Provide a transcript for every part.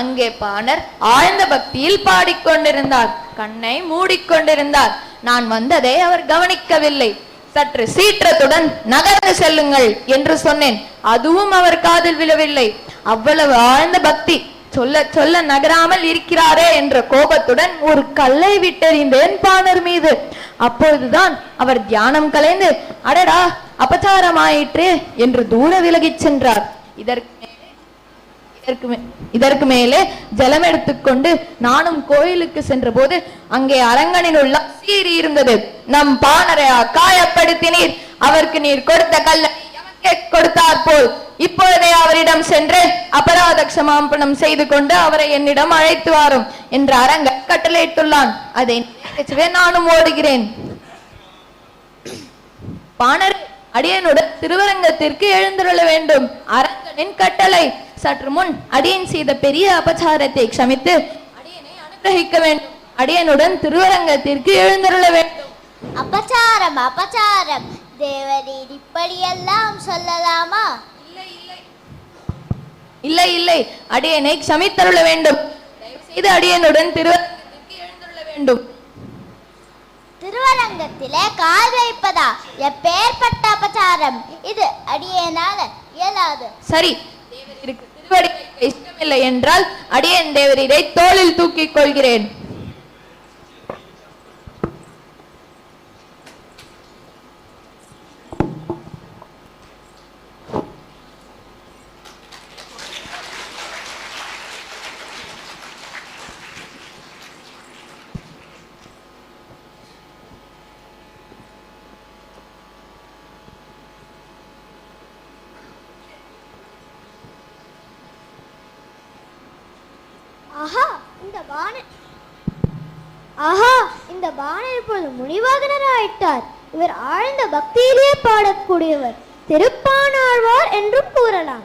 அங்கே பாணர் ஆழ்ந்த பக்தியில் பாடிக்கொண்டிருந்தார். கண்ணை மூடிக்கொண்டிருந்தார். நான் வந்ததை அவர் கவனிக்கவில்லை. சற்று சீற்றத்துடன் நகர்ந்து செல்லுங்கள் என்று சொன்னேன். அதுவும் அவர் காதில் விழவில்லை. அவ்வளவு ஆழ்ந்த பக்தி சொல்ல சொல்ல நகராமல் இருக்கிறாரே என்ற கோபத்துடன் ஒரு கல்லை விட்டெறிந்தேன் பாணர் மீது. அப்பொழுதுதான் அவர் தியானம் கலைந்து அடடா அபச்சாரமாயிற்று என்று தூர விலகிச் சென்றார். இதற்கு இதற்கு இதற்கு மேலே ஜலம் எடுத்துக்கொண்டு நானும் கோயிலுக்கு சென்ற போது அங்கே அரங்கனில் உள்ள சீறி இருந்தது. நம் பாணரை காயப்படுத்தினீர் அவருக்கு நீர் கொடுத்த கல்லை கொடுத்தார் போல். இப்பொழுதே அவரிடம் சென்று அபராத க்ஷமாபணம் செய்து கொண்டு அவரை என்னிடம் அழைத்து வாரும் என்று அரங்க கட்டளையிட்டுள்ளான். அதை நானும் ஓடுகிறேன். பாணர் அடியனுடன் திருவரங்கத்திற்கு எழுந்துள்ள வேண்டும். அரங்கனின் கட்டளை சற்று முன் அடியன் செய்த பெரிய அபச்சாரத்தை க்ஷமித்து அடியனை அனுகிரகிக்க வேண்டும். அடியனுடன் திருவரங்கத்திற்கு எழுந்துள்ள வேண்டும். அபச்சாரம் அபச்சாரம். தேவரீர் இப்படியெல்லாம் சொல்லலாமா? இல்லை இல்லை. அடியனை க்ஷமித்தருள வேண்டும். செய்து அடியனுடன் திருவரங்கத்திற்கு எழுந்துள்ள வேண்டும். திருவரங்கத்திலே கால் வைப்பதா? எப்பேற்பட்ட அபச்சாரம்? இது அடியேனால இயலாது. சரி. இஷ்டமில்லை என்றால் அடியன் தேவரீரை தோளில் தூக்கிக் கொள்கிறேன். ஆஹா இந்த பான ஆஹா இந்த பாணர் இப்பொழுது முனிவாகனர் ஆயிட்டார் இவர் ஆழ்ந்த பக்தியிலேயே பாடக்கூடியவர். திருப்பானாழ்வார் என்றும் கூறலாம்.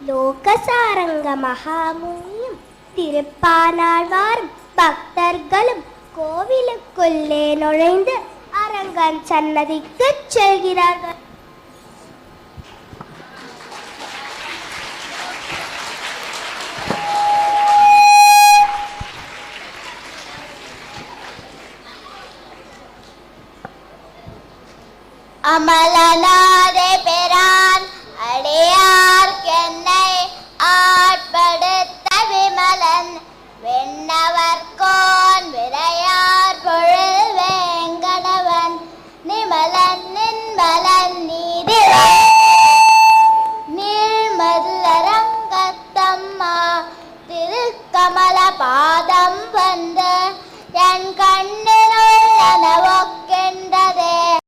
லோகசாரங்க மகாமுனியும் திருப்பானாழ்வாரும் பக்தர்களும் கோவிலுக்குள்ளே நுழைந்து அரங்கன் சன்னதிக்கு செல்கிறார்கள். Amala